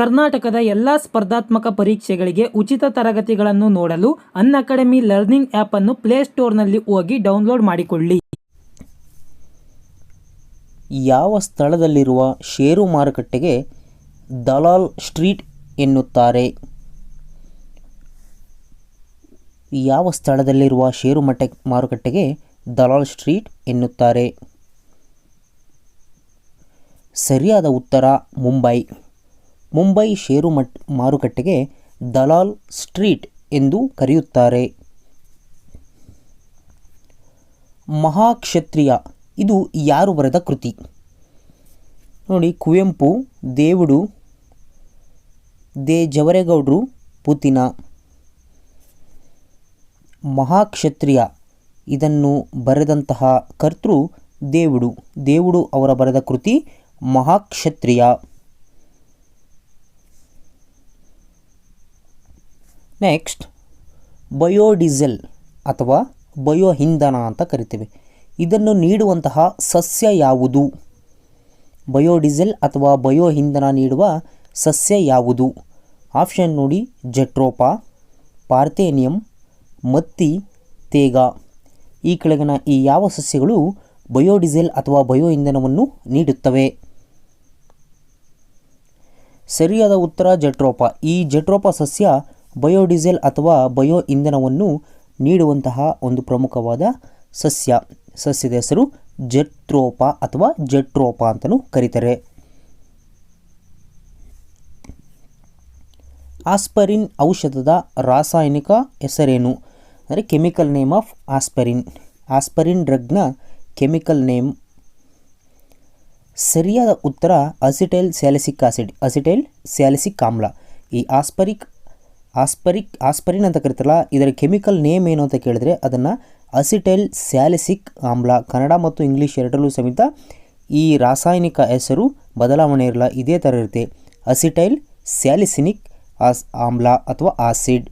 ಕರ್ನಾಟಕದ ಎಲ್ಲ ಸ್ಪರ್ಧಾತ್ಮಕ ಪರೀಕ್ಷೆಗಳಿಗೆ ಉಚಿತ ತರಗತಿಗಳನ್ನು ನೋಡಲು ಅನ್ ಅಕಾಡೆಮಿ ಲರ್ನಿಂಗ್ ಆ್ಯಪ್ ಅನ್ನು ಪ್ಲೇಸ್ಟೋರ್ನಲ್ಲಿ ಹೋಗಿ ಡೌನ್ಲೋಡ್ ಮಾಡಿಕೊಳ್ಳಿ. ಯಾವ ಸ್ಥಳದಲ್ಲಿರುವ ಷೇರು ಮಾರುಕಟ್ಟೆಗೆ ದಲಾಲ್ ಸ್ಟ್ರೀಟ್ ಎನ್ನುತ್ತಾರೆ? ಯಾವ ಸ್ಥಳದಲ್ಲಿರುವ ಷೇರು ಮಟ್ಟ ಮಾರುಕಟ್ಟೆಗೆ ದಲಾಲ್ ಸ್ಟ್ರೀಟ್ ಎನ್ನುತ್ತಾರೆ? ಸರಿಯಾದ ಉತ್ತರ ಮುಂಬೈ. ಮುಂಬೈ ಷೇರು ಮಟ್, ಮಾರುಕಟ್ಟೆಗೆ ದಲಾಲ್ ಸ್ಟ್ರೀಟ್ ಎಂದು ಕರೆಯುತ್ತಾರೆ. ಮಹಾಕ್ಷತ್ರಿಯ, ಇದು ಯಾರು ಬರೆದ ಕೃತಿ? ನೋಡಿ, ಕುವೆಂಪು, ದೇವುಡು ದೇ ಜವರೇಗೌಡರು ಪುತಿನ. ಮಹಾಕ್ಷತ್ರಿಯ, ಇದನ್ನು ಬರೆದಂತಹ ಕರ್ತೃ ದೇವುಡು. ದೇವುಡು ಅವರ ಬರೆದ ಕೃತಿ ಮಹಾಕ್ಷತ್ರಿಯ. ನೆಕ್ಸ್ಟ್ ಬಯೋಡೀಸೆಲ್ ಅಥವಾ ಬಯೋ ಇಂಧನ ಅಂತ ಕರಿತೇವೆ. ಇದನ್ನು ನೀಡುವಂತಹ ಸಸ್ಯ ಯಾವುದು? ಬಯೋಡೀಸೆಲ್ ಅಥವಾ ಬಯೋ ಇಂಧನ ನೀಡುವ ಸಸ್ಯ ಯಾವುದು? ಆಪ್ಷನ್ ನೋಡಿ, ಜೆಟ್ರೋಪಾ ಪಾರ್ಥೇನಿಯಂ ಮತ್ತಿ, ತೇಗ. ಈ ಕೆಳಗಿನ ಈ ಯಾವ ಸಸ್ಯಗಳು ಬಯೋಡೀಸೆಲ್ ಅಥವಾ ಬಯೋ ಇಂಧನವನ್ನು ನೀಡುತ್ತವೆ? ಸರಿಯಾದ ಉತ್ತರ ಜೆಟ್ರೋಪಾ. ಈ ಜೆಟ್ರೋಪಾ ಸಸ್ಯ ಬಯೋಡೀಸೆಲ್ ಅಥವಾ ಬಯೋ ಇಂಧನವನ್ನು ನೀಡುವಂತಹ ಒಂದು ಪ್ರಮುಖವಾದ ಸಸ್ಯ. ಸಸ್ಯದ ಹೆಸರು ಜೆಟ್ರೋಪ ಅಥವಾ ಜೆಟ್ರೋಪ ಅಂತಲೂ ಕರೀತಾರೆ. ಆಸ್ಪರಿನ್ ಔಷಧದ ರಾಸಾಯನಿಕ ಹೆಸರೇನು? ಅಂದರೆ chemical name of aspirin. Aspirin ಡ್ರಗ್ನ chemical name ಸರಿಯಾದ ಉತ್ತರ acetyl salicylic acid, acetyl salicylic ಆಮ್ಲ. ಈ ಆಸ್ಪರಿಕ್ ಆಸ್ಪರಿಕ್ ಆಸ್ಪರಿನ್ ಅಂತ ಕರಿತಾರಲ್ಲ, ಇದರ ಕೆಮಿಕಲ್ ನೇಮ್ ಏನು ಅಂತ ಕೇಳಿದ್ರೆ ಅದನ್ನು ಅಸಿಟೈಲ್ ಸ್ಯಾಲಿಸಿಕ್ ಆಮ್ಲ, ಕನ್ನಡ ಮತ್ತು ಇಂಗ್ಲೀಷ್ ಎರಡರಲ್ಲೂ ಸಮೇತ ಈ ರಾಸಾಯನಿಕ ಹೆಸರು ಬದಲಾವಣೆ ಇರಲ್ಲ, ಇದೇ ಥರ ಇರುತ್ತೆ. ಅಸಿಟೈಲ್ ಸ್ಯಾಲಿಸಿನಿಕ್ ಆಸ್, ಆಮ್ಲ ಅಥವಾ ಆಸಿಡ್.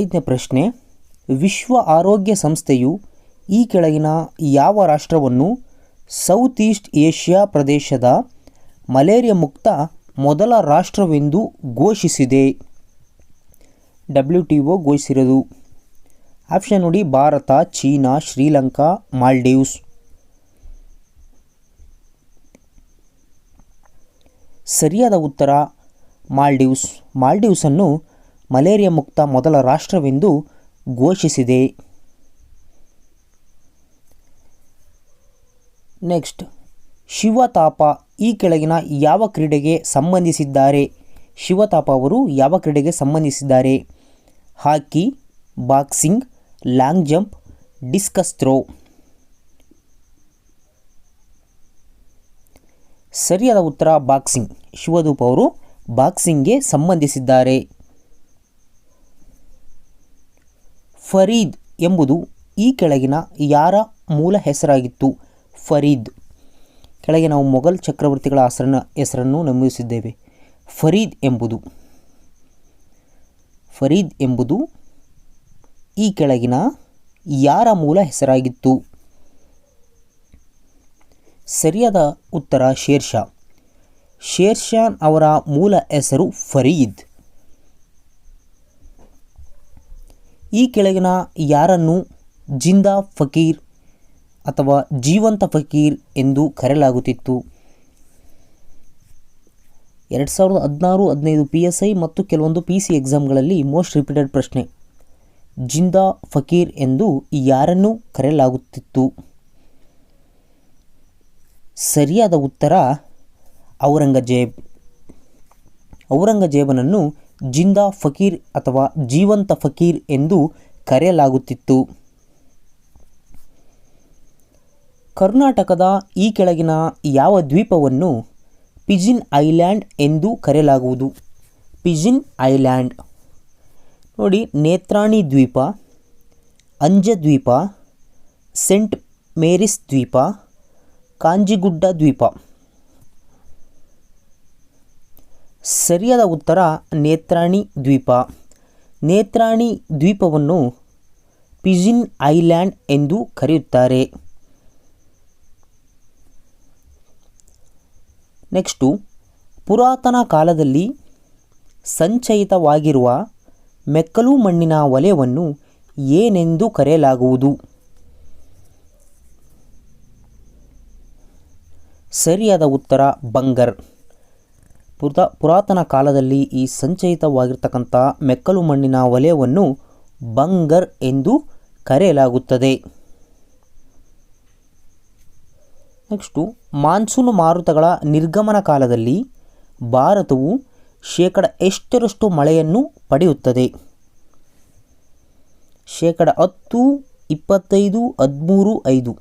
ಐದನೇ ಪ್ರಶ್ನೆ, ವಿಶ್ವ ಆರೋಗ್ಯ ಸಂಸ್ಥೆಯು ಈ ಕೆಳಗಿನ ಯಾವ ರಾಷ್ಟ್ರವನ್ನು ಸೌತ್ ಈಸ್ಟ್ ಏಷ್ಯಾ ಪ್ರದೇಶದ ಮಲೇರಿಯಾ ಮುಕ್ತ ಮೊದಲ ರಾಷ್ಟ್ರವೆಂದು ಘೋಷಿಸಿದೆ. ಡಬ್ಲ್ಯೂ ಟಿ ಒ ಘೋಷಿಸಿರೋದು. ಆಪ್ಷನ್ ನೋಡಿ, ಭಾರತ, ಚೀನಾ, ಶ್ರೀಲಂಕಾ, ಮಾಲ್ಡೀವ್ಸ್. ಸರಿಯಾದ ಉತ್ತರ, ಮಾಲ್ಡೀವ್ಸ್. ಮಾಲ್ಡೀವ್ಸನ್ನು ಮಲೇರಿಯಾ ಮುಕ್ತ ಮೊದಲ ರಾಷ್ಟ್ರವೆಂದು ಘೋಷಿಸಿದೆ. ನೆಕ್ಸ್ಟ್, ಶಿವತಾಪ ಈ ಕೆಳಗಿನ ಯಾವ ಕ್ರೀಡೆಗೆ ಸಂಬಂಧಿಸಿದ್ದಾರೆ? ಶಿವತಾಪ ಅವರು ಯಾವ ಕ್ರೀಡೆಗೆ ಸಂಬಂಧಿಸಿದ್ದಾರೆ? Hockey, boxing, long jump, discus throw. ಸರಿಯಾದ ಉತ್ತರ ಬಾಕ್ಸಿಂಗ್. ಶಿವದೂಪ್ ಅವರು ಬಾಕ್ಸಿಂಗ್ಗೆ ಸಂಬಂಧಿಸಿದ್ದಾರೆ. ಫರೀದ್ ಎಂಬುದು ಈ ಕೆಳಗಿನ ಯಾರ ಮೂಲ ಹೆಸರಾಗಿತ್ತು? ಫರೀದ್. ಕೆಳಗೆ ನಾವು ಮೊಘಲ್ ಚಕ್ರವರ್ತಿಗಳ ಹೆಸರನ್ನ ಹೆಸರನ್ನು ನಮೂದಿಸಿದ್ದೇವೆ. ಫರೀದ್ ಎಂಬುದು ಫರೀದ್ ಎಂಬುದು ಈ ಕೆಳಗಿನ ಯಾರ ಮೂಲ ಹೆಸರಾಗಿತ್ತು? ಸರಿಯಾದ ಉತ್ತರ ಶೇರ್ಷಾ ಶೇರ್ಷಾನ್ ಅವರ ಮೂಲ ಹೆಸರು ಫರೀದ್. ಈ ಕೆಳಗಿನ ಯಾರನ್ನು ಜಿಂದಾ ಫಕೀರ್ ಅಥವಾ ಜೀವಂತ ಫಕೀರ್ ಎಂದು ಕರೆಯಲಾಗುತ್ತಿತ್ತು. ಎರಡು ಸಾವಿರದ ಹದಿನಾರು, ಹದಿನೈದು ಪಿ ಎಸ್ ಐ ಮತ್ತು ಕೆಲವೊಂದು ಪಿ ಸಿ ಎಕ್ಸಾಮ್ಗಳಲ್ಲಿ ಮೋಸ್ಟ್ ರಿಪೀಟೆಡ್ ಪ್ರಶ್ನೆ, ಜಿಂದಾ ಫಕೀರ್ ಎಂದು ಯಾರನ್ನು ಕರೆಯಲಾಗುತ್ತಿತ್ತು? ಸರಿಯಾದ ಉತ್ತರ, ಔರಂಗಜೇಬ್. ಔರಂಗಜೇಬನನ್ನು ಜಿಂದಾ ಫಕೀರ್ ಅಥವಾ ಜೀವಂತ ಫಕೀರ್ ಎಂದು ಕರೆಯಲಾಗುತ್ತಿತ್ತು. ಕರ್ನಾಟಕದ ಈ ಕೆಳಗಿನ ಯಾವ ದ್ವೀಪವನ್ನು ಪಿಜಿನ್ ಐಲ್ಯಾಂಡ್ ಎಂದು ಕರೆಯಲಾಗುವುದು. Pigeon island. ನೋಡಿ, ನೇತ್ರಾಣಿ ದ್ವೀಪ, ಅಂಜ ದ್ವೀಪ, ಸೆಂಟ್ ಮೇರಿಸ್ ದ್ವೀಪ, ಕಾಂಜಿಗುಡ್ಡ ದ್ವೀಪ. ಸರಿಯಾದ ಉತ್ತರ ನೇತ್ರಾಣಿ ದ್ವೀಪ. ನೇತ್ರಾಣಿ ದ್ವೀಪವನ್ನು ಪಿಜಿನ್ ಐಲ್ಯಾಂಡ್ ಎಂದು ಕರೆಯುತ್ತಾರೆ. ನೆಕ್ಸ್ಟು, ಪುರಾತನ ಕಾಲದಲ್ಲಿ ಸಂಚಯಿತವಾಗಿರುವ ಮೆಕ್ಕಲು ಮಣ್ಣಿನ ವಲಯವನ್ನು ಏನೆಂದು ಕರೆಯಲಾಗುವುದು? ಸರಿಯಾದ ಉತ್ತರ, ಬಂಗರ್. ಪುರ ಪುರಾತನ ಕಾಲದಲ್ಲಿ ಈ ಸಂಚಯಿತವಾಗಿರ್ತಕ್ಕಂಥ ಮೆಕ್ಕಲು ಮಣ್ಣಿನ ವಲಯವನ್ನು ಬಂಗರ್ ಎಂದು ಕರೆಯಲಾಗುತ್ತದೆ. ನೆಕ್ಸ್ಟು ಮಾನ್ಸೂನ್ ಮಾರುತಗಳ ನಿರ್ಗಮನ ಕಾಲದಲ್ಲಿ ಭಾರತವು ಶೇಕಡ ಎಷ್ಟರಷ್ಟು ಮಳೆಯನ್ನು ಪಡೆಯುತ್ತದೆ? ಶೇಕಡ ಹತ್ತು, ಇಪ್ಪತ್ತೈದು, ಹದಿಮೂರು, ಐದು.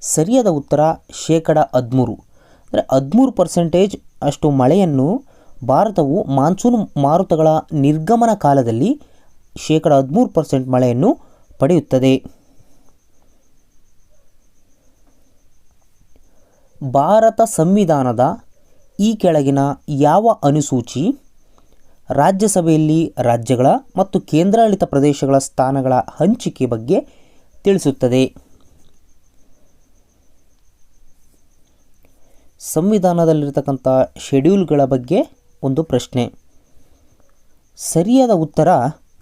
ಸರಿಯಾದ ಉತ್ತರ ಶೇಕಡ ಹದಿಮೂರು. ಅಂದರೆ ಹದಿಮೂರು ಪರ್ಸೆಂಟೇಜ್ ಅಷ್ಟು ಮಳೆಯನ್ನು ಭಾರತವು ಮಾನ್ಸೂನ್ ಮಾರುತಗಳ ನಿರ್ಗಮನ ಕಾಲದಲ್ಲಿ ಶೇಕಡ ಹದಿಮೂರು ಪರ್ಸೆಂಟ್ ಮಳೆಯನ್ನು ಪಡೆಯುತ್ತದೆ. ಭಾರತ ಸಂವಿಧಾನದ ಈ ಕೆಳಗಿನ ಯಾವ ಅನುಸೂಚಿ? ರಾಜ್ಯಸಭೆಯಲ್ಲಿ ರಾಜ್ಯಗಳ ಮತ್ತು ಕೇಂದ್ರಾಡಳಿತ ಪ್ರದೇಶಗಳ ಸ್ಥಾನಗಳ ಹಂಚಿಕೆ ಬಗ್ಗೆ ತಿಳಿಸುತ್ತದೆ. ಸಂವಿಧಾನದಲ್ಲಿರತಕ್ಕಂಥ ಶೆಡ್ಯೂಲ್ಗಳ ಬಗ್ಗೆ ಒಂದು ಪ್ರಶ್ನೆ. ಸರಿಯಾದ ಉತ್ತರ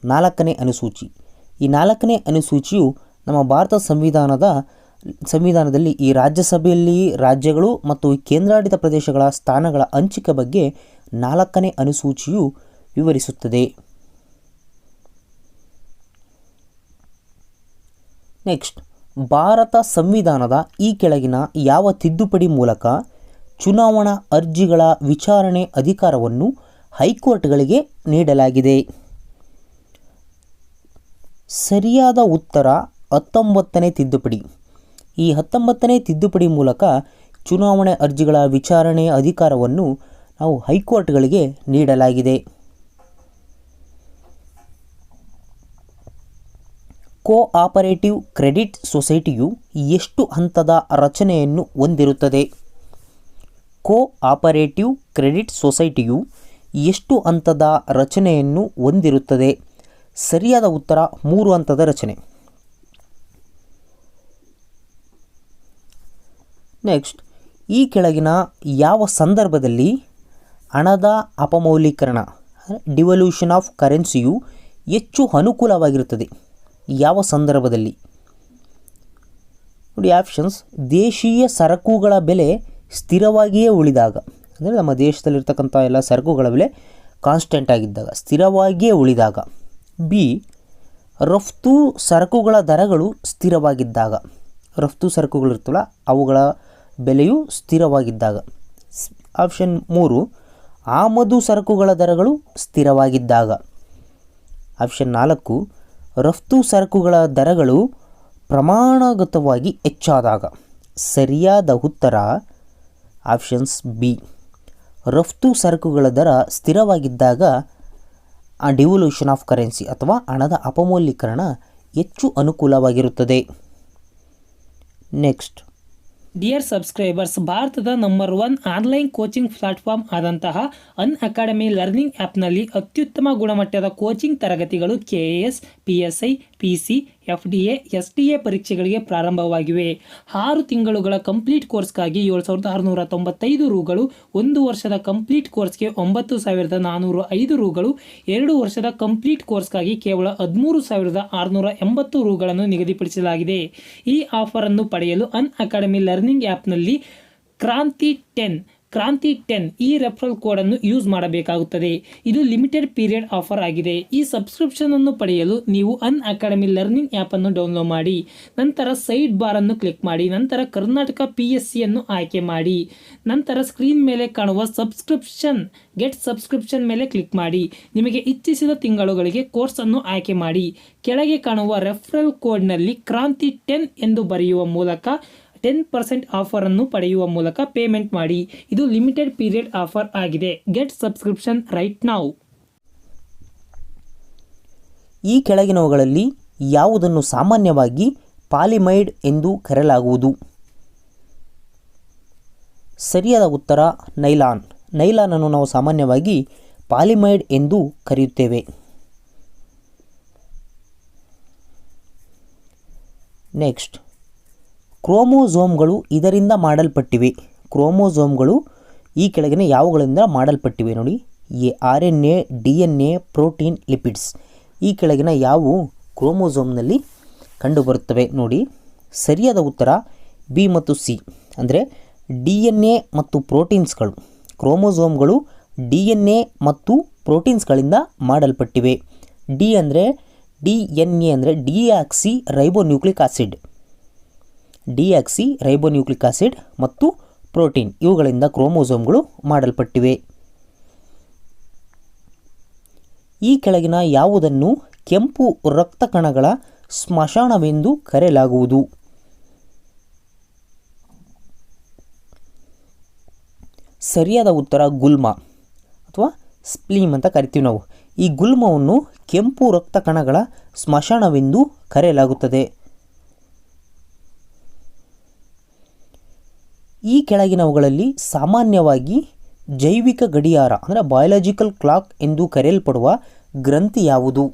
ನಾಲ್ಕನೇ ಅನುಸೂಚಿ. ಈ ನಾಲ್ಕನೇ ಅನುಸೂಚಿಯು ನಮ್ಮ ಭಾರತ ಸಂವಿಧಾನದ ಸಂವಿಧಾನದಲ್ಲಿ ಈ ರಾಜ್ಯಸಭೆಯಲ್ಲಿ ರಾಜ್ಯಗಳು ಮತ್ತು ಕೇಂದ್ರಾಡಳಿತ ಪ್ರದೇಶಗಳ ಸ್ಥಾನಗಳ ಹಂಚಿಕೆ ಬಗ್ಗೆ ನಾಲ್ಕನೇ ಅನುಸೂಚಿಯು ವಿವರಿಸುತ್ತದೆ. ನೆಕ್ಸ್ಟ್, ಭಾರತ ಸಂವಿಧಾನದ ಈ ಕೆಳಗಿನ ಯಾವ ತಿದ್ದುಪಡಿ ಮೂಲಕ ಚುನಾವಣಾ ಅರ್ಜಿಗಳ ವಿಚಾರಣೆ ಅಧಿಕಾರವನ್ನು ಹೈಕೋರ್ಟ್ಗಳಿಗೆ ನೀಡಲಾಗಿದೆ? ಸರಿಯಾದ ಉತ್ತರ ಹತ್ತೊಂಬತ್ತನೇ ತಿದ್ದುಪಡಿ. ಈ ಹತ್ತೊಂಬತ್ತನೇ ತಿದ್ದುಪಡಿ ಮೂಲಕ ಚುನಾವಣೆ ಅರ್ಜಿಗಳ ವಿಚಾರಣೆ ಅಧಿಕಾರವನ್ನು ನಾವು ಹೈಕೋರ್ಟ್ಗಳಿಗೆ ನೀಡಲಾಗಿದೆ. ಕೋ ಆಪರೇಟಿವ್ ಕ್ರೆಡಿಟ್ ಸೊಸೈಟಿಯು ಎಷ್ಟು ಹಂತದ ರಚನೆಯನ್ನು ಹೊಂದಿರುತ್ತದೆ? ಕೋ ಆಪರೇಟಿವ್ ಕ್ರೆಡಿಟ್ ಸೊಸೈಟಿಯು ಎಷ್ಟು ಹಂತದ ರಚನೆಯನ್ನು ಹೊಂದಿರುತ್ತದೆ? ಸರಿಯಾದ ಉತ್ತರ ಮೂರು ಹಂತದ ರಚನೆ. ನೆಕ್ಸ್ಟ್ ಈ ಕೆಳಗಿನ ಯಾವ ಸಂದರ್ಭದಲ್ಲಿ ಹಣದ ಅಪಮೌಲೀಕರಣ ಡಿವಲ್ಯೂಷನ್ ಆಫ್ ಕರೆನ್ಸಿಯು ಹೆಚ್ಚು ಅನುಕೂಲವಾಗಿರುತ್ತದೆ? ಯಾವ ಸಂದರ್ಭದಲ್ಲಿ? ನೋಡಿ ಆಪ್ಷನ್ಸ್ ದೇಶೀಯ ಸರಕುಗಳ ಬೆಲೆ ಸ್ಥಿರವಾಗಿಯೇ ಉಳಿದಾಗ, ಅಂದರೆ ನಮ್ಮ ದೇಶದಲ್ಲಿರ್ತಕ್ಕಂಥ ಎಲ್ಲ ಸರಕುಗಳ ಬೆಲೆ ಕಾನ್ಸ್ಟೆಂಟ್ ಆಗಿದ್ದಾಗ, ಸ್ಥಿರವಾಗಿಯೇ ಉಳಿದಾಗ ಬಿ ರಫ್ತು ಸರಕುಗಳ ದರಗಳು ಸ್ಥಿರವಾಗಿದ್ದಾಗ, ರಫ್ತು ಸರಕುಗಳಿರ್ತವಲ್ಲ ಅವುಗಳ ಬೆಲೆಯು ಸ್ಥಿರವಾಗಿದ್ದಾಗ. ಆಪ್ಷನ್ ಮೂರು, ಆಮದು ಸರಕುಗಳ ದರಗಳು ಸ್ಥಿರವಾಗಿದ್ದಾಗ. ಆಪ್ಷನ್ ನಾಲ್ಕು, ರಫ್ತು ಸರಕುಗಳ ದರಗಳು ಪ್ರಮಾಣಗತವಾಗಿ ಹೆಚ್ಚಾದಾಗ. ಸರಿಯಾದ ಉತ್ತರ ಆಪ್ಷನ್ಸ್ ಬಿ, ರಫ್ತು ಸರಕುಗಳ ದರ ಸ್ಥಿರವಾಗಿದ್ದಾಗ ಆ ಡಿವಲ್ಯೂಷನ್ ಆಫ್ ಕರೆನ್ಸಿ ಅಥವಾ ಹಣದ ಅಪಮೌಲ್ಯೀಕರಣ ಹೆಚ್ಚು ಅನುಕೂಲವಾಗಿರುತ್ತದೆ. ನೆಕ್ಸ್ಟ್ ಡಿಯರ್ ಸಬ್ಸ್ಕ್ರೈಬರ್ಸ್ ಭಾರತದ number one online coaching platform ಆದಂತಹ ಅನ್ ಅಕಾಡೆಮಿ ಲರ್ನಿಂಗ್ ಆ್ಯಪ್ನಲ್ಲಿ ಅತ್ಯುತ್ತಮ ಗುಣಮಟ್ಟದ ಕೋಚಿಂಗ್ ತರಗತಿಗಳು K A S P S I P C F D A S D A ಪರೀಕ್ಷೆಗಳಿಗೆ ಪ್ರಾರಂಭವಾಗಿವೆ. ಆರು ತಿಂಗಳುಗಳ ಕಂಪ್ಲೀಟ್ ಕೋರ್ಸ್ಗಾಗಿ ಏಳು ಸಾವಿರದ ಆರುನೂರ ತೊಂಬತ್ತೈದು ರೂಗಳು, ಒಂದು ವರ್ಷದ ಕಂಪ್ಲೀಟ್ ಕೋರ್ಸ್ಗೆ ಒಂಬತ್ತು ಸಾವಿರದ ನಾನ್ನೂರ ಐದು ರೂಗಳು, ಎರಡು ವರ್ಷದ ಕಂಪ್ಲೀಟ್ ಕೋರ್ಸ್ಗಾಗಿ ಕೇವಲ ಹದಿಮೂರು ಸಾವಿರದ ಆರುನೂರ ಎಂಬತ್ತು ರೂಗಳನ್ನು ನಿಗದಿಪಡಿಸಲಾಗಿದೆ. ಈ ಆಫರನ್ನು ಪಡೆಯಲು ಅನ್ ಅಕಾಡೆಮಿ ಲರ್ನಿಂಗ್ ಆ್ಯಪ್ನಲ್ಲಿ ಕ್ರಾಂತಿ ಟೆನ್ ಕ್ರಾಂತಿ ಟೆನ್ ಈ ರೆಫರಲ್ ಕೋಡನ್ನು ಯೂಸ್ ಮಾಡಬೇಕಾಗುತ್ತದೆ. ಇದು ಲಿಮಿಟೆಡ್ ಪೀರಿಯಡ್ ಆಫರ್ ಆಗಿದೆ. ಈ ಸಬ್ಸ್ಕ್ರಿಪ್ಷನ್ ಅನ್ನು ಪಡೆಯಲು ನೀವು ಅನ್ ಅಕಾಡೆಮಿ ಲರ್ನಿಂಗ್ ಆ್ಯಪ್ ಅನ್ನು ಡೌನ್ಲೋಡ್ ಮಾಡಿ. ನಂತರ ಸೈಡ್ ಬಾರ್ ಅನ್ನು ಕ್ಲಿಕ್ ಮಾಡಿ. ನಂತರ ಕರ್ನಾಟಕ ಪಿ ಎಸ್ ಸಿಯನ್ನು ಆಯ್ಕೆ ಮಾಡಿ. ನಂತರ ಸ್ಕ್ರೀನ್ ಮೇಲೆ ಕಾಣುವ ಸಬ್ಸ್ಕ್ರಿಪ್ಷನ್ ಗೆಟ್ ಸಬ್ಸ್ಕ್ರಿಪ್ಷನ್ ಮೇಲೆ ಕ್ಲಿಕ್ ಮಾಡಿ. ನಿಮಗೆ ಇಚ್ಛಿಸಿದ ತಿಂಗಳುಗಳಿಗೆ ಕೋರ್ಸ್ ಅನ್ನು ಆಯ್ಕೆ ಮಾಡಿ. ಕೆಳಗೆ ಕಾಣುವ ರೆಫರಲ್ ಕೋಡ್ನಲ್ಲಿ ಕ್ರಾಂತಿ ಟೆನ್ ಎಂದು ಬರೆಯುವ ಮೂಲಕ ಟೆನ್ ಪರ್ಸೆಂಟ್ ಅನ್ನು ಪಡೆಯುವ ಮೂಲಕ ಪೇಮೆಂಟ್ ಮಾಡಿ. ಇದು ಲಿಮಿಟೆಡ್ ಪೀರಿಯಡ್ ಆಫರ್ ಆಗಿದೆ. ಗೆಟ್ ಸಬ್ಸ್ಕ್ರಿಪ್ಷನ್ ರೈಟ್ ನಾವು ಈ ಕೆಳಗಿನವುಗಳಲ್ಲಿ ಯಾವುದನ್ನು ಸಾಮಾನ್ಯವಾಗಿ ಪಾಲಿಮೈಡ್ ಎಂದು ಕರೆಯಲಾಗುವುದು? ಸರಿಯಾದ ಉತ್ತರ, ನೈಲಾನ್. ನೈಲಾನ್ ಅನ್ನು ನಾವು ಸಾಮಾನ್ಯವಾಗಿ ಪಾಲಿಮೈಡ್ ಎಂದು ಕರೆಯುತ್ತೇವೆ. ನೆಕ್ಸ್ಟ್ ಕ್ರೋಮೋಸೋಮ್ಗಳು ಇದರಿಂದ ಮಾಡಲ್ಪಟ್ಟಿವೆ. ಕ್ರೋಮೋಸೋಮ್ಗಳು ಈ ಕೆಳಗಿನ ಯಾವುಗಳಿಂದ ಮಾಡಲ್ಪಟ್ಟಿವೆ ನೋಡಿ? A R N A D N A protein, lipids. ಈ ಕೆಳಗಿನ ಯಾವುವು? ಕ್ರೋಮೋಸೋಮ್ನಲ್ಲಿ ಕಂಡುಬರುತ್ತವೆ ನೋಡಿ. ಸರಿಯಾದ ಉತ್ತರ ಬಿ ಮತ್ತು ಸಿ. ಅಂದರೆ ಡಿ ಎನ್ ಎ ಮತ್ತು ಪ್ರೋಟೀನ್ಸ್ಗಳು. ಕ್ರೋಮೋಸೋಮ್ಗಳು ಡಿ ಎನ್ ಎ ಮತ್ತು ಪ್ರೋಟೀನ್ಸ್ಗಳಿಂದ ಮಾಡಲ್ಪಟ್ಟಿವೆ. ಡಿ ಅಂದರೆ ಡಿ ಎನ್ ಎ ಅಂದರೆ deoxy ribonucleic acid. Deoxy, ribonucleic acid ಮತ್ತು ಪ್ರೋಟೀನ್ ಇವುಗಳಿಂದ ಕ್ರೋಮೋಸೋಮ್ಗಳು ಮಾಡಲ್ಪಟ್ಟಿವೆ. ಈ ಕೆಳಗಿನ ಯಾವುದನ್ನು ಕೆಂಪು ರಕ್ತ ಕಣಗಳ ಸ್ಮಶಾನವೆಂದು ಕರೆಯಲಾಗುವುದು. ಸರಿಯಾದ ಉತ್ತರ ಗುಲ್ಮ ಅಥವಾ ಸ್ಪ್ಲೀಮ್ ಅಂತ ಕರಿತೀವಿ ನಾವು. ಈ ಗುಲ್ಮವನ್ನು ಕೆಂಪು ರಕ್ತ ಕಣಗಳ ಸ್ಮಶಾನವೆಂದು ಕರೆಯಲಾಗುತ್ತದೆ. ಈ ಕೆಳಗಿನವುಗಳಲ್ಲಿ ಸಾಮಾನ್ಯವಾಗಿ ಜೈವಿಕ ಗಡಿಯಾರ, ಅಂದರೆ ಬಯಾಲಜಿಕಲ್ ಕ್ಲಾಕ್ ಎಂದು ಕರೆಯಲ್ಪಡುವ ಗ್ರಂಥಿ ಯಾವುದು?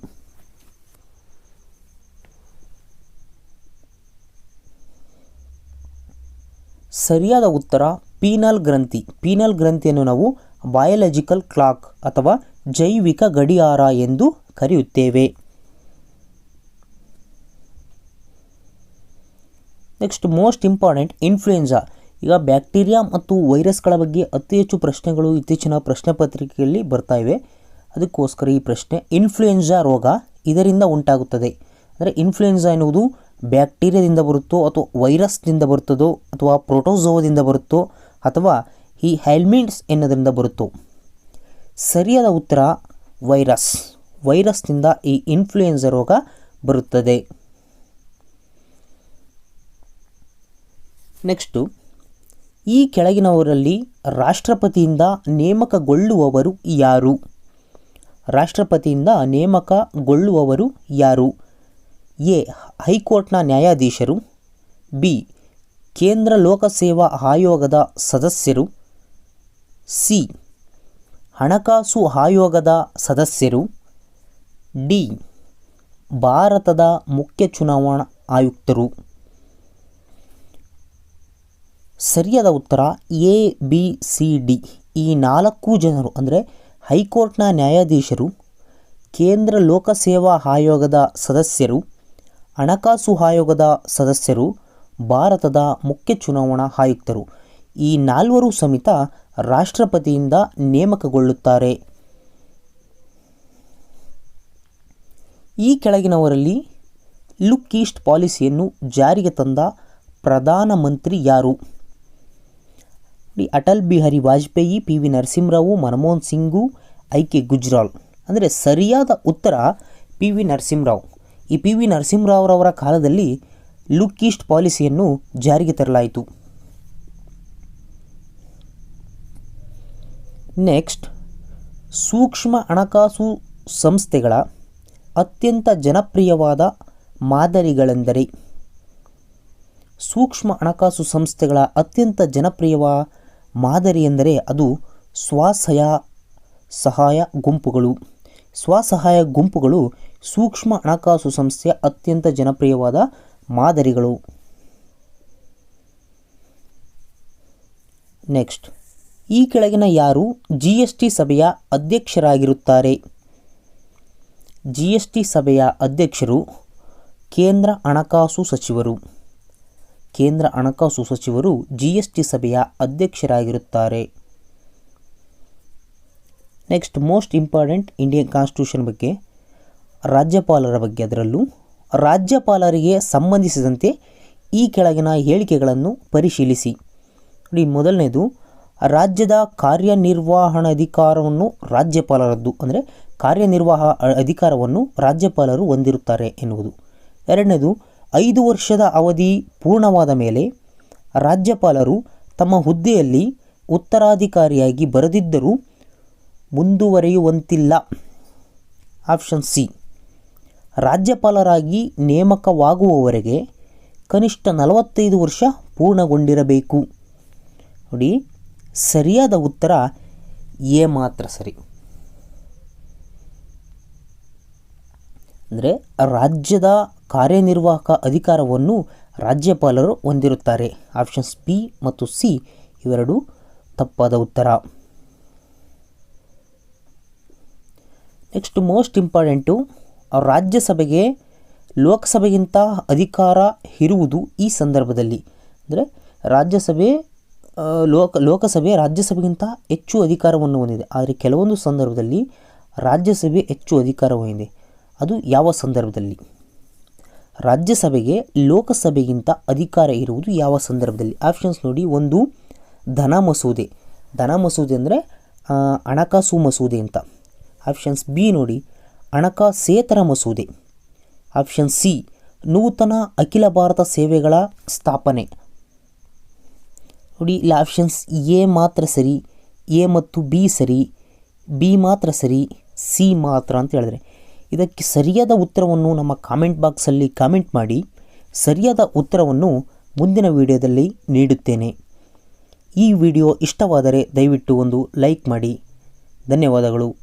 ಸರಿಯಾದ ಉತ್ತರ, ಪೀನಲ್ ಗ್ರಂಥಿ. ಪೀನಲ್ ಗ್ರಂಥಿಯನ್ನು ನಾವು ಬಯಾಲಜಿಕಲ್ ಕ್ಲಾಕ್ ಅಥವಾ ಜೈವಿಕ ಗಡಿಯಾರ ಎಂದು ಕರೆಯುತ್ತೇವೆ. ನೆಕ್ಸ್ಟ್ ಮೋಸ್ಟ್ ಇಂಪಾರ್ಟೆಂಟ್ ಇನ್ಫ್ಲೂಯೆನ್ಸಾ ಈಗ ಬ್ಯಾಕ್ಟೀರಿಯಾ ಮತ್ತು ವೈರಸ್ಗಳ ಬಗ್ಗೆ ಅತಿ ಹೆಚ್ಚು ಪ್ರಶ್ನೆಗಳು ಇತ್ತೀಚಿನ ಪ್ರಶ್ನೆ ಪತ್ರಿಕೆಯಲ್ಲಿ ಬರ್ತಾ ಇವೆ. ಅದಕ್ಕೋಸ್ಕರ ಈ ಪ್ರಶ್ನೆ, ಇನ್ಫ್ಲೂಯೆಂಜಾ ರೋಗ ಇದರಿಂದ ಉಂಟಾಗುತ್ತದೆ. ಅಂದರೆ ಇನ್ಫ್ಲೂಯೆಂಜಾ ಎನ್ನುವುದು ಬ್ಯಾಕ್ಟೀರಿಯಾದಿಂದ ಬರುತ್ತೋ ಅಥವಾ ವೈರಸ್ನಿಂದ ಬರುತ್ತದೋ ಅಥವಾ ಪ್ರೋಟೋಝೋದಿಂದ ಬರುತ್ತೋ ಅಥವಾ ಈ ಹೆಲ್ಮಿಂಟ್ಸ್ ಎನ್ನೋದರಿಂದ ಬರುತ್ತೋ. ಸರಿಯಾದ ಉತ್ತರ, ವೈರಸ್. ವೈರಸ್ನಿಂದ ಈ ಇನ್ಫ್ಲೂಯೆಂಜಾ ರೋಗ ಬರುತ್ತದೆ. ನೆಕ್ಸ್ಟು ಈ ಕೆಳಗಿನವರಲ್ಲಿ ರಾಷ್ಟ್ರಪತಿಯಿಂದ ನೇಮಕಗೊಳ್ಳುವವರು ಯಾರು? ರಾಷ್ಟ್ರಪತಿಯಿಂದ ನೇಮಕಗೊಳ್ಳುವವರು ಯಾರು? ಎ. ಹೈಕೋರ್ಟ್ನ ನ್ಯಾಯಾಧೀಶರು. ಬಿ. ಕೇಂದ್ರ ಲೋಕಸೇವಾ ಆಯೋಗದ ಸದಸ್ಯರು. ಸಿ. ಹಣಕಾಸು ಆಯೋಗದ ಸದಸ್ಯರು. ಡಿ. ಭಾರತದ ಮುಖ್ಯ ಚುನಾವಣಾ ಆಯುಕ್ತರು. ಸರಿಯಾದ ಉತ್ತರ ಎ, ಬಿ, ಸಿ, ಡಿ. ಈ ನಾಲ್ಕು ಜನರು, ಅಂದರೆ ಹೈಕೋರ್ಟ್ನ ನ್ಯಾಯಾಧೀಶರು, ಕೇಂದ್ರ ಲೋಕಸೇವಾ ಆಯೋಗದ ಸದಸ್ಯರು, ಹಣಕಾಸು ಆಯೋಗದ ಸದಸ್ಯರು, ಭಾರತದ ಮುಖ್ಯ ಚುನಾವಣಾ ಆಯುಕ್ತರು. ಈ ನಾಲ್ವರು ಸಮೇತ ರಾಷ್ಟ್ರಪತಿಯಿಂದ ನೇಮಕಗೊಳ್ಳುತ್ತಾರೆ. ಈ ಕೆಳಗಿನವರಲ್ಲಿ ಲುಕ್ ಈಸ್ಟ್ ಪಾಲಿಸಿಯನ್ನು ಜಾರಿಗೆ ತಂದ ಪ್ರಧಾನಮಂತ್ರಿ ಯಾರು? Atal Bihari Vajpayee, P, V, Narasimharao, Manmohan Singh, I, K Gujral. ಅಂದರೆ ಸರಿಯಾದ ಉತ್ತರ ಪಿ, ವಿ, ನರಸಿಂಹರಾವ್. ಈ ಪಿ, ವಿ, ನರಸಿಂಹರಾವ್ರವರ ಕಾಲದಲ್ಲಿ ಲುಕ್ ಈಸ್ಟ್ ಪಾಲಿಸಿಯನ್ನು ಜಾರಿಗೆ ತರಲಾಯಿತು. ನೆಕ್ಸ್ಟ್, ಸೂಕ್ಷ್ಮ ಹಣಕಾಸು ಸಂಸ್ಥೆಗಳ ಅತ್ಯಂತ ಜನಪ್ರಿಯವಾದ ಮಾದರಿಗಳೆಂದರೆ, ಸೂಕ್ಷ್ಮ ಹಣಕಾಸು ಸಂಸ್ಥೆಗಳ ಅತ್ಯಂತ ಜನಪ್ರಿಯವ ಮಾದರಿ ಎಂದರೆ ಅದು ಸ್ವಸಹಾಯ ಸಹಾಯ ಗುಂಪುಗಳು. ಸ್ವಸಹಾಯ ಗುಂಪುಗಳು ಸೂಕ್ಷ್ಮ ಹಣಕಾಸು ಸಂಸ್ಥೆಯ ಅತ್ಯಂತ ಜನಪ್ರಿಯವಾದ ಮಾದರಿಗಳು. ನೆಕ್ಸ್ಟ್. ಈ ಕೆಳಗಿನ ಯಾರು? ಜಿ ಎಸ್ ಟಿ ಸಭೆಯ ಅಧ್ಯಕ್ಷರಾಗಿರುತ್ತಾರೆ. ಜಿ ಎಸ್ ಟಿ ಸಭೆಯ ಅಧ್ಯಕ್ಷರು ಕೇಂದ್ರ ಹಣಕಾಸು ಸಚಿವರು. ಕೇಂದ್ರ ಹಣಕಾಸು ಸಚಿವರು ಜಿಎಸ್ಟಿ ಸಭೆಯ ಅಧ್ಯಕ್ಷರಾಗಿರುತ್ತಾರೆ. Next, most important Indian constitution ಬಗ್ಗೆ. ರಾಜ್ಯಪಾಲರ ಬಗ್ಗೆ ಅದರಲ್ಲೂ. ರಾಜ್ಯಪಾಲರಿಗೆ ಸಂಬಂಧಿಸಿದಂತೆ ಈ ಕೆಳಗಿನ ಹೇಳಿಕೆಗಳನ್ನು ಪರಿಶೀಲಿಸಿ. ನೋಡಿ, ಮೊದಲನೇದು, ರಾಜ್ಯದ ಕಾರ್ಯನಿರ್ವಹಣಾಧಿಕಾರವನ್ನು ರಾಜ್ಯಪಾಲರದ್ದು, ಅಂದರೆ ಕಾರ್ಯನಿರ್ವಾಹ ಅಧಿಕಾರವನ್ನು ರಾಜ್ಯಪಾಲರು ಹೊಂದಿರುತ್ತಾರೆ ಎನ್ನುವುದು. ಎರಡನೇದು ಐದು ವರ್ಷದ ಅವಧಿ ಪೂರ್ಣವಾದ ಮೇಲೆ ರಾಜ್ಯಪಾಲರು ತಮ್ಮ ಹುದ್ದೆಯಲ್ಲಿ ಉತ್ತರಾಧಿಕಾರಿಯಾಗಿ ಬರೆದಿದ್ದರೂ ಮುಂದುವರಿಯುವಂತಿಲ್ಲ. Option C. ರಾಜ್ಯಪಾಲರಾಗಿ ನೇಮಕವಾಗುವವರೆಗೆ ಕನಿಷ್ಠ ನಲವತ್ತೈದು ವರ್ಷ ಪೂರ್ಣಗೊಂಡಿರಬೇಕು. ನೋಡಿ, ಸರಿಯಾದ ಉತ್ತರ ಎ ಮಾತ್ರ ಸರಿ. ಅಂದರೆ ರಾಜ್ಯದ ಕಾರ್ಯನಿರ್ವಾಹಕ ಅಧಿಕಾರವನ್ನು ರಾಜ್ಯಪಾಲರು ಹೊಂದಿರುತ್ತಾರೆ. ಆಪ್ಷನ್ಸ್ ಬಿ ಮತ್ತು ಸಿ ಇವೆರಡು ತಪ್ಪಾದ ಉತ್ತರ. ನೆಕ್ಸ್ಟ್ ಮೋಸ್ಟ್ ಇಂಪಾರ್ಟೆಂಟು ರಾಜ್ಯಸಭೆಗೆ ಲೋಕಸಭೆಗಿಂತ ಅಧಿಕಾರ ಇರುವುದು ಈ ಸಂದರ್ಭದಲ್ಲಿ. ಅಂದರೆ ರಾಜ್ಯಸಭೆ ಲೋಕ, ಲೋಕಸಭೆ ರಾಜ್ಯಸಭೆಗಿಂತ ಹೆಚ್ಚು ಅಧಿಕಾರವನ್ನು ಹೊಂದಿದೆ. ಆದರೆ ಕೆಲವೊಂದು ಸಂದರ್ಭದಲ್ಲಿ ರಾಜ್ಯಸಭೆ ಹೆಚ್ಚು ಅಧಿಕಾರ ಹೊಂದಿದೆ. ಅದು ಯಾವ ಸಂದರ್ಭದಲ್ಲಿ? ರಾಜ್ಯಸಭೆಗೆ ಲೋಕಸಭೆಗಿಂತ ಅಧಿಕಾರ ಇರುವುದು ಯಾವ ಸಂದರ್ಭದಲ್ಲಿ? ಆಪ್ಷನ್ಸ್ ನೋಡಿ, ಒಂದು, ಧನ ಮಸೂದೆ. ಧನ ಮಸೂದೆ ಅಂದರೆ ಹಣಕಾಸು ಮಸೂದೆ ಅಂತ. ಆಪ್ಷನ್ಸ್ ಬಿ ನೋಡಿ, ಹಣಕಾಸೇತರ ಮಸೂದೆ. ಆಪ್ಷನ್ ಸಿ ನೂತನ ಅಖಿಲ ಭಾರತ ಸೇವೆಗಳ ಸ್ಥಾಪನೆ. ನೋಡಿ, ಇಲ್ಲಿ ಆಪ್ಷನ್ಸ್ ಎ ಮಾತ್ರ ಸರಿ ಎ ಮತ್ತು ಬಿ ಸರಿ ಬಿ ಮಾತ್ರ ಸರಿ ಸಿ ಮಾತ್ರ ಅಂತ ಹೇಳಿದ್ರೆ. ಇದಕ್ಕೆ ಸರಿಯಾದ ಉತ್ತರವನ್ನು ನಮ್ಮ ಕಾಮೆಂಟ್ ಬಾಕ್ಸಲ್ಲಿ ಕಾಮೆಂಟ್ ಮಾಡಿ, ಸರಿಯಾದ ಉತ್ತರವನ್ನು ಮುಂದಿನ ವಿಡಿಯೋದಲ್ಲಿ ನೀಡುತ್ತೇನೆ. ಈ ವಿಡಿಯೋ ಇಷ್ಟವಾದರೆ ದಯವಿಟ್ಟು ಒಂದು ಲೈಕ್ ಮಾಡಿ. ಧನ್ಯವಾದಗಳು.